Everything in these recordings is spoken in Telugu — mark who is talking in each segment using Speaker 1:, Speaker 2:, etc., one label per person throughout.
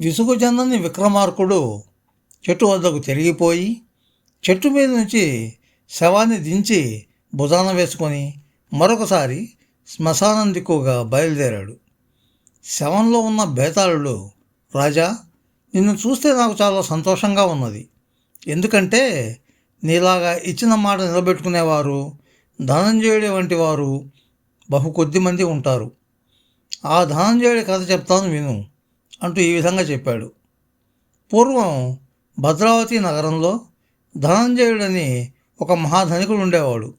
Speaker 1: విసుగు చెందని విక్రమార్కుడు చెట్టు వద్దకు తిరిగిపోయి చెట్టు మీద నుంచి శవాన్ని దించి భుజాన వేసుకొని మరొకసారి శ్మశానం దిక్కుగా బయలుదేరాడు. శవంలో ఉన్న బేతాళుడు రాజా నిన్ను చూస్తే నాకు చాలా సంతోషంగా ఉన్నది. ఎందుకంటే నీలాగా ఇచ్చిన మాట నిలబెట్టుకునేవారు ధనంజయుడి వంటి వారు బహు కొద్ది మంది ఉంటారు. ఆ ధనంజయుడి కథ చెప్తాను విను. అంటూ ఈ విధంగా చెప్పాడు. పూర్వం భద్రావతి నగరంలో ధనంజయుడని ఒక మహాధనికుడు ఉండేవాడు.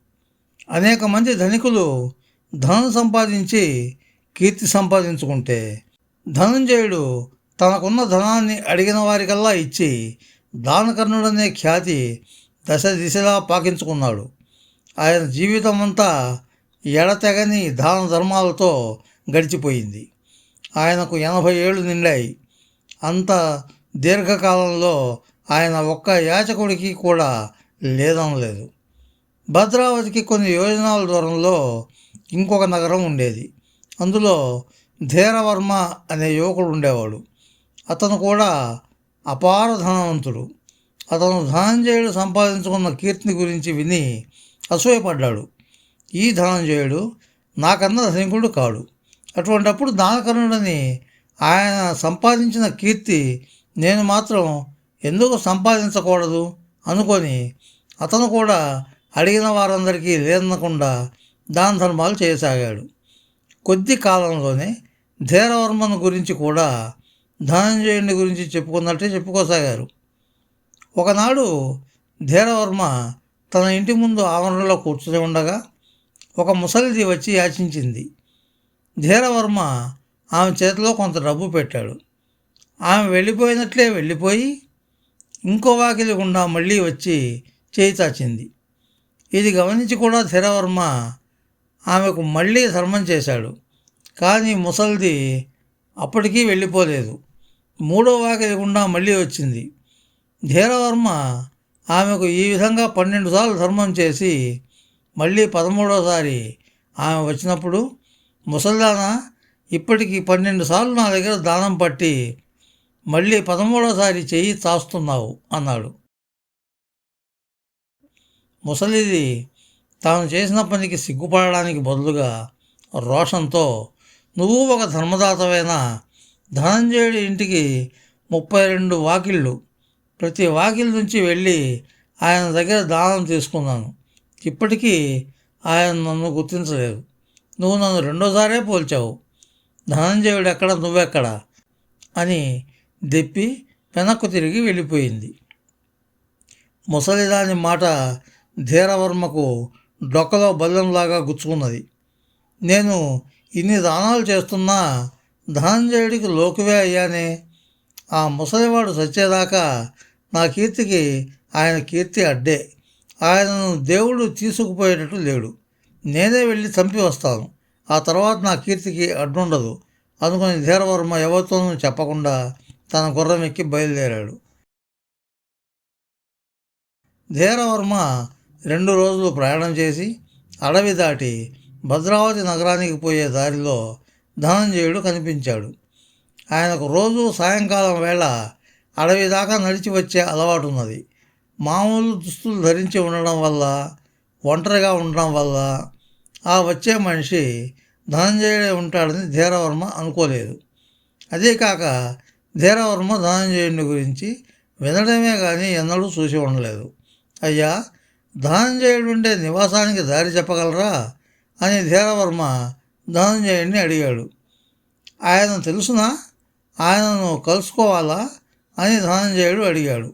Speaker 1: అనేక మంది ధనికులు ధనం సంపాదించి కీర్తి సంపాదించుకుంటే ధనంజయుడు తనకున్న ధనాన్ని అడిగిన వారికల్లా ఇచ్చి దానకర్ణుడనే ఖ్యాతి దశ దిశలా పాకించుకున్నాడు. ఆయన జీవితం అంతా ఎడతెగని దాన ధర్మాలతో గడిచిపోయింది. ఆయనకు ఎనభై ఏళ్ళు నిండాయి. అంత దీర్ఘకాలంలో ఆయన ఒక్క యాచకుడికి కూడా లేదనలేదు. భద్రావతికి కొన్ని యోజనాల దూరంలో ఇంకొక నగరం ఉండేది. అందులో ధీరవర్మ అనే యువకుడు ఉండేవాడు. అతను కూడా అపార ధనవంతుడు. అతను ధనంజయుడు సంపాదించుకున్న కీర్తిని గురించి విని అసూయపడ్డాడు. ఈ ధనంజయుడు నాకన్నా ధనికుడు కాడు. అటువంటప్పుడు దానకర్ణుడని ఆయన సంపాదించిన కీర్తి నేను మాత్రం ఎందుకు సంపాదించకూడదు అనుకొని అతను కూడా అడిగిన వారందరికీ లేదనకుండా దాన ధర్మాలు చేయసాగాడు. కొద్ది కాలంలోనే ధీరవర్మను గురించి కూడా ధనంజయుని గురించి చెప్పుకున్నట్టే చెప్పుకోసాగారు. ఒకనాడు ధీరవర్మ తన ఇంటి ముందు ఆవరణలో కూర్చుని ఉండగా ఒక ముసలిది వచ్చి యాచించింది. ధీరవర్మ ఆమె చేతిలో కొంత డబ్బు పెట్టాడు. ఆమె వెళ్ళిపోయినట్లే వెళ్ళిపోయి ఇంకో వాకిలి గుండా మళ్ళీ వచ్చి చేయి చాచింది. ఇది గమనించి కూడా ధీరవర్మ ఆమెకు మళ్ళీ ధర్మం చేశాడు. కానీ ముసలిది అప్పటికీ వెళ్ళిపోలేదు. మూడో వాకిలి గుండా మళ్ళీ వచ్చింది. ధీరవర్మ ఆమెకు ఈ విధంగా పన్నెండు సార్లు ధర్మం చేసి మళ్ళీ పదమూడోసారి ఆమె వచ్చినప్పుడు ముసల్దాన ఇప్పటికి పన్నెండు సార్లు నా దగ్గర దానం పట్టి మళ్ళీ పదమూడోసారి చెయ్యి చాస్తున్నావు అన్నాడు. ముసలిది తాను చేసిన పనికి సిగ్గుపడడానికి బదులుగా రోషంతో నువ్వు ఒక ధర్మదాతవైన? ధనంజయుడి ఇంటికి ముప్పై రెండు వాకిళ్ళు. ప్రతి వాకిల్ నుంచి వెళ్ళి ఆయన దగ్గర దానం తీసుకున్నాను. ఇప్పటికీ ఆయన నన్ను గుర్తించలేదు. నువ్వు నన్ను రెండోసారే పోల్చావు. ధనంజయుడు ఎక్కడ నువ్వెక్కడ? అని దెప్పి వెనక్కు తిరిగి వెళ్ళిపోయింది. ముసలిదాని మాట ధీరవర్మకు డొక్కలో బల్లంలాగా గుచ్చుకున్నది. నేను ఇన్ని దానాలు చేస్తున్నా ధనంజయుడికి లోకువే అయ్యానే. ఆ ముసలివాడు చచ్చేదాకా నా కీర్తికి ఆయన కీర్తి అడ్డే. ఆయనను దేవుడు తీసుకుపోయేటట్టు లేడు. నేనే వెళ్ళి చంపి వస్తాను. ఆ తర్వాత నా కీర్తికి అడ్డుండదు. అనుకుని ధీరవర్మ ఎవరితోనూ చెప్పకుండా తన గుర్రం ఎక్కి బయలుదేరాడు. ధీరవర్మ రెండు రోజులు ప్రయాణం చేసి అడవి దాటి భద్రావతి నగరానికి పోయే దారిలో ధనంజయుడు కనిపించాడు. ఆయనకు రోజు సాయంకాలం వేళ అడవి దాకా నడిచి వచ్చే అలవాటు ఉన్నది మామూలు దుస్తులు ధరించి ఉండడం వల్ల ఒంటరిగా ఉండడం వల్ల ఆ వచ్చే మనిషి ధనంజయుడే ఉంటాడని ధీరవర్మ అనుకోలేదు. అదే కాక ధీరవర్మ ధనంజయుడిని గురించి వినడమే కానీ ఎన్నడూ చూసి ఉండలేదు. అయ్యా ధనంజయుడు ఉండే నివాసానికి దారి చెప్పగలరా? అని ధీరవర్మ ధనంజయుడిని అడిగాడు. ఆయన తెలుసునా? ఆయనను కలుసుకోవాలా? అని ధనంజయుడు అడిగాడు.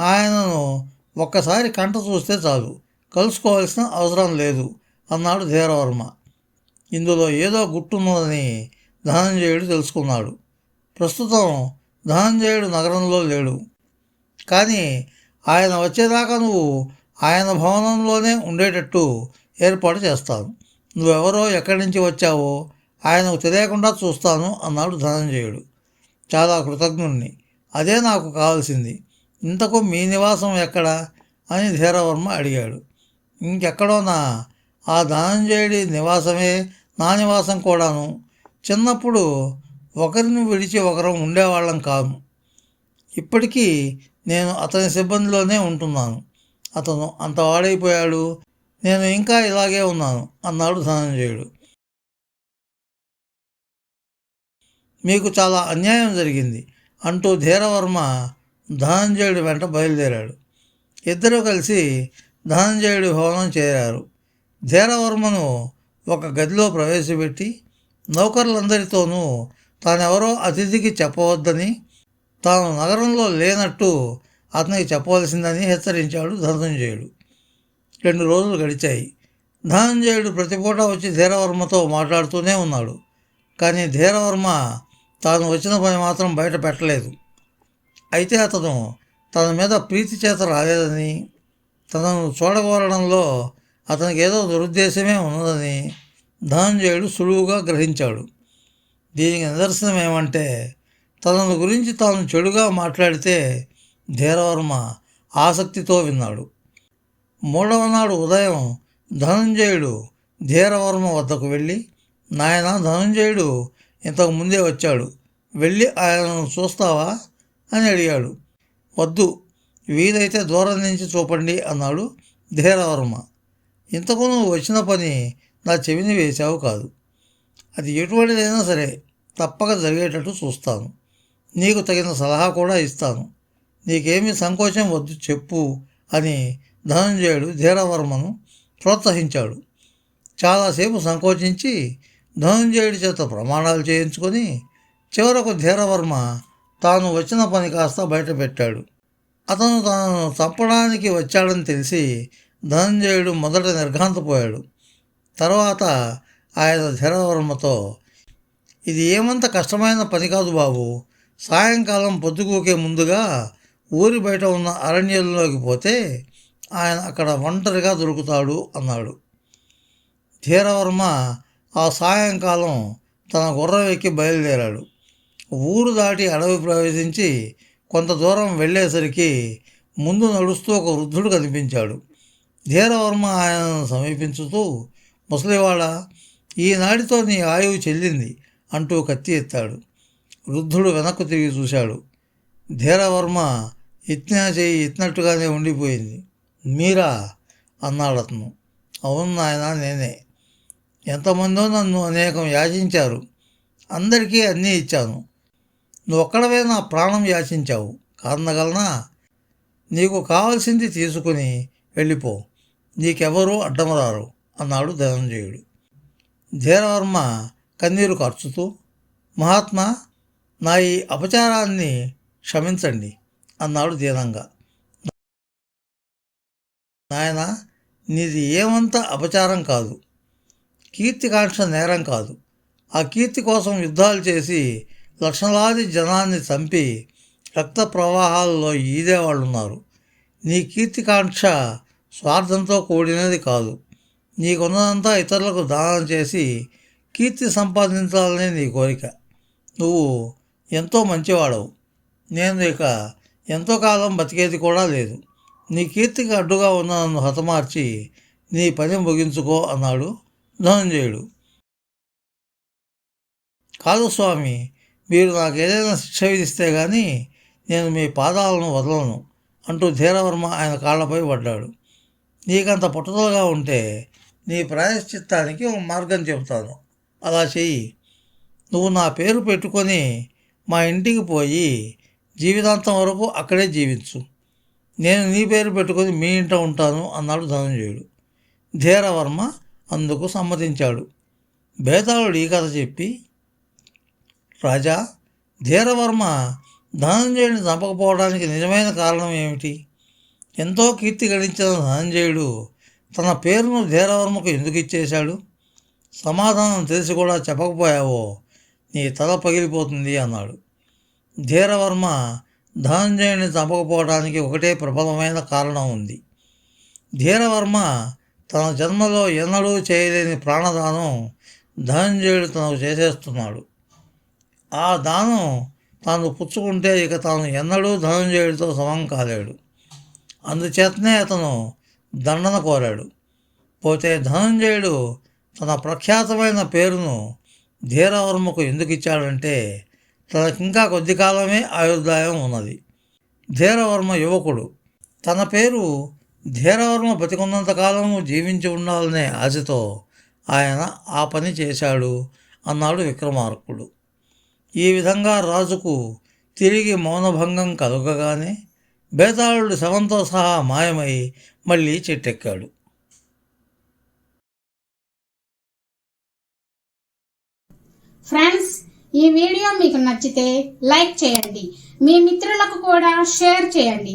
Speaker 1: ఆయనను ఒక్కసారి కంట చూస్తే చాలు. కలుసుకోవాల్సిన అవసరం లేదు అన్నాడు ధీరవర్మ. ఇందులో ఏదో గుట్టున్నదని ధనంజయుడు తెలుసుకున్నాడు. ప్రస్తుతం ధనంజయుడు నగరంలో లేడు. కానీ ఆయన వచ్చేదాకా నువ్వు ఆయన భవనంలోనే ఉండేటట్టు ఏర్పాటు చేస్తాను. నువ్వెవరో ఎక్కడి నుంచి వచ్చావో ఆయనకు తెలియకుండా చూస్తాను అన్నాడు ధనంజయుడు. చాలా కృతజ్ఞుణ్ణి. అదే నాకు కావాల్సింది. ఇంతకు మీ నివాసం ఎక్కడ? అని ధీరవర్మ అడిగాడు. ఇంకెక్కడోనా? ఆ ధనంజయుడి నివాసమే నా నివాసం కూడాను. చిన్నప్పుడు ఒకరిని విడిచి ఒకరం ఉండేవాళ్ళం కాదు. ఇప్పటికీ నేను అతని సిబ్బందిలోనే ఉంటున్నాను. అతను అంత వాడైపోయాడు. నేను ఇంకా ఇలాగే ఉన్నాను అన్నాడు ధనంజయుడు. మీకు చాలా అన్యాయం జరిగింది అంటూ ధీరవర్మ ధనంజయుడి వెంట బయలుదేరాడు. ఇద్దరూ కలిసి ధనంజయుడి భవనం చేరారు. ధీరవర్మను ఒక గదిలో ప్రవేశపెట్టి నౌకర్లందరితోనూ తానెవరో అతిథికి చెప్పవద్దని తాను నగరంలో లేనట్టు అతనికి చెప్పవలసిందని హెచ్చరించాడు ధనంజయుడు. రెండు రోజులు గడిచాయి. ధనంజయుడు ప్రతిపూట వచ్చి ధీరవర్మతో మాట్లాడుతూనే ఉన్నాడు. కానీ ధీరవర్మ తాను వచ్చిన పని మాత్రం బయట పెట్టలేదు. అయితే అతను తన మీద ప్రీతి చేత రాలేదని తనను చూడగోరడంలో అతనికి ఏదో దురుద్దేశమే ఉన్నదని ధనంజయుడు సులువుగా గ్రహించాడు. దీనికి నిదర్శనం ఏమంటే తనను గురించి తాను చెడుగా మాట్లాడితే ధీరవర్మ ఆసక్తితో విన్నాడు. మూడవ నాడు ఉదయం ధనంజయుడు ధీరవర్మ వద్దకు వెళ్ళి నాయన ధనంజయుడు ఇంతకు ముందే వచ్చాడు. వెళ్ళి ఆయనను చూస్తావా? అని అడిగాడు. వద్దు వీలైతే దూరం నుంచి చూపండి అన్నాడు ధీరవర్మ. ఇంతకు నువ్వు వచ్చిన పని నా చెవిని వేశావు కాదు. అది ఎటువంటిదైనా సరే తప్పక జరిగేటట్టు చూస్తాను. నీకు తగిన సలహా కూడా ఇస్తాను. నీకేమీ సంకోచం వద్దు చెప్పు అని ధనంజయుడు ధీరవర్మను ప్రోత్సహించాడు. చాలాసేపు సంకోచించి ధనంజయుడి చేత ప్రమాణాలు చేయించుకొని చివరకు ధీరవర్మ తాను వచ్చిన పని కాస్త బయటపెట్టాడు. అతను తనను చంపడానికి వచ్చాడని తెలిసి ధనంజయుడు మొదట నిర్ఘాంతపోయాడు. తర్వాత ఆయన ధీరవర్మతో ఇది ఏమంత కష్టమైన పని కాదు బాబు. సాయంకాలం పొద్దుగూకే ముందుగా ఊరి బయట ఉన్న అరణ్యంలోకి పోతే ఆయన అక్కడ ఒంటరిగా దొరుకుతాడు అన్నాడు. ధీరవర్మ ఆ సాయంకాలం తన గుర్రం ఎక్కి బయలుదేరాడు. ఊరు దాటి అడవి ప్రవేశించి కొంత దూరం వెళ్ళేసరికి ముందు నడుస్తూ ఒక వృద్ధుడు కనిపించాడు. ధీరవర్మ ఆయనను సమీపించుతూ ముసలివాడ ఈనాటితో నీ ఆయువు చెల్లింది అంటూ కత్తి ఎత్తాడు. వృద్ధుడు వెనక్కు తిరిగి చూశాడు. ధీరవర్మ ఇత్నా చేయి ఇత్తినట్టుగానే ఉండిపోయింది. మీరా? అన్నాడు అతను. అవును నాయన నేనే. ఎంతమందో నన్ను అనేకం యాచించారు అందరికీ అన్నీ ఇచ్చాను. నువ్వు ఒక్కడవే నా ప్రాణం యాచించావు. కారణగలనా నీకు కావాల్సింది తీసుకుని వెళ్ళిపో. నీకెవరూ అడ్డమరారు అన్నాడు ధనంజయుడు. ధీరవర్మ కన్నీరు ఖర్చుతూ మహాత్మా నా ఈ అపచారాన్ని క్షమించండి అన్నాడు దీనంగా. నాయన నీది ఏమంత అపచారం కాదు. కీర్తికాంక్ష నేరం కాదు. ఆ కీర్తి కోసం యుద్ధాలు చేసి లక్షలాది జనాన్ని చంపి రక్త ప్రవాహాల్లో ఈదేవాళ్ళు ఉన్నారు నీ కీర్తికాంక్ష స్వార్థంతో కూడినది కాదు. నీకున్నదంతా ఇతరులకు దానం చేసి కీర్తి సంపాదించాలనే నీ కోరిక. నువ్వు ఎంతో మంచివాడవు. నేను ఇక ఎంతో కాలం బతికేది కూడా లేదు. నీ కీర్తికి అడ్డుగా ఉన్న నన్ను హతమార్చి నీ పని ముగించుకో అన్నాడు ధనంజయుడు. కాదు స్వామి మీరు నాకు ఏదైనా శిక్ష విధిస్తే కానీ నేను మీ పాదాలను వదలను అంటూ ధీరవర్మ ఆయన కాళ్ళపై పడ్డాడు. నీకంత పట్టుదలగా ఉంటే నీ ప్రాయశ్చిత్తానికి ఒక మార్గం చెబుతాను. అలా చెయ్యి. నువ్వు నా పేరు పెట్టుకొని మా ఇంటికి పోయి జీవితాంతం వరకు అక్కడే జీవించు. నేను నీ పేరు పెట్టుకొని మీ ఇంట ఉంటాను అన్నాడు ధనంజయుడు. ధీరవర్మ అందుకు సమ్మతించాడు. బేతాళుడు ఈ కథ చెప్పి రాజా ధీరవర్మ ధనంజయుడిని చంపకపోవడానికి నిజమైన కారణం ఏమిటి? ఎంతో కీర్తి గడించిన ధనంజయుడు తన పేరును ధీరవర్మకు ఎందుకు ఇచ్చేశాడు? సమాధానం తెలిసి కూడా చెప్పకపోయావో నీ తల పగిలిపోతుంది అన్నాడు. ధీరవర్మ ధనంజయుడిని చంపకపోవడానికి ఒకటే ప్రబలమైన కారణం ఉంది. ధీరవర్మ తన జన్మలో ఎన్నడూ చేయలేని ప్రాణదానం ధనంజయుడు తనకు చేసేస్తున్నాడు. ఆ దానం తాను పుచ్చుకుంటే ఇక తాను ఎన్నడూ ధనంజయుడితో సమం కాలేడు. అందుచేతనే అతను దండన కోరాడు. పోతే ధనంజయుడు తన ప్రఖ్యాతమైన పేరును ధీరవర్మకు ఎందుకు ఇచ్చాడంటే తనకింకా కొద్ది కాలమే ఆయుర్దాయం ఉన్నది. ధీరవర్మ యువకుడు. తన పేరు ధీరవర్మ బతికున్నంతకాలము జీవించి ఉండాలనే ఆశతో ఆయన ఆ పని చేశాడు అన్నాడు విక్రమార్కుడు. ఈ విధంగా రాజుకు తిరిగి మౌనభంగం కలుగగానే బేతాళుడు శవంతో సహా మాయమై మళ్ళీ చెట్టెక్కాడు.
Speaker 2: ఫ్రెండ్స్ ఈ వీడియో మీకు నచ్చితే లైక్ చేయండి. మీ మిత్రులకు కూడా షేర్ చేయండి.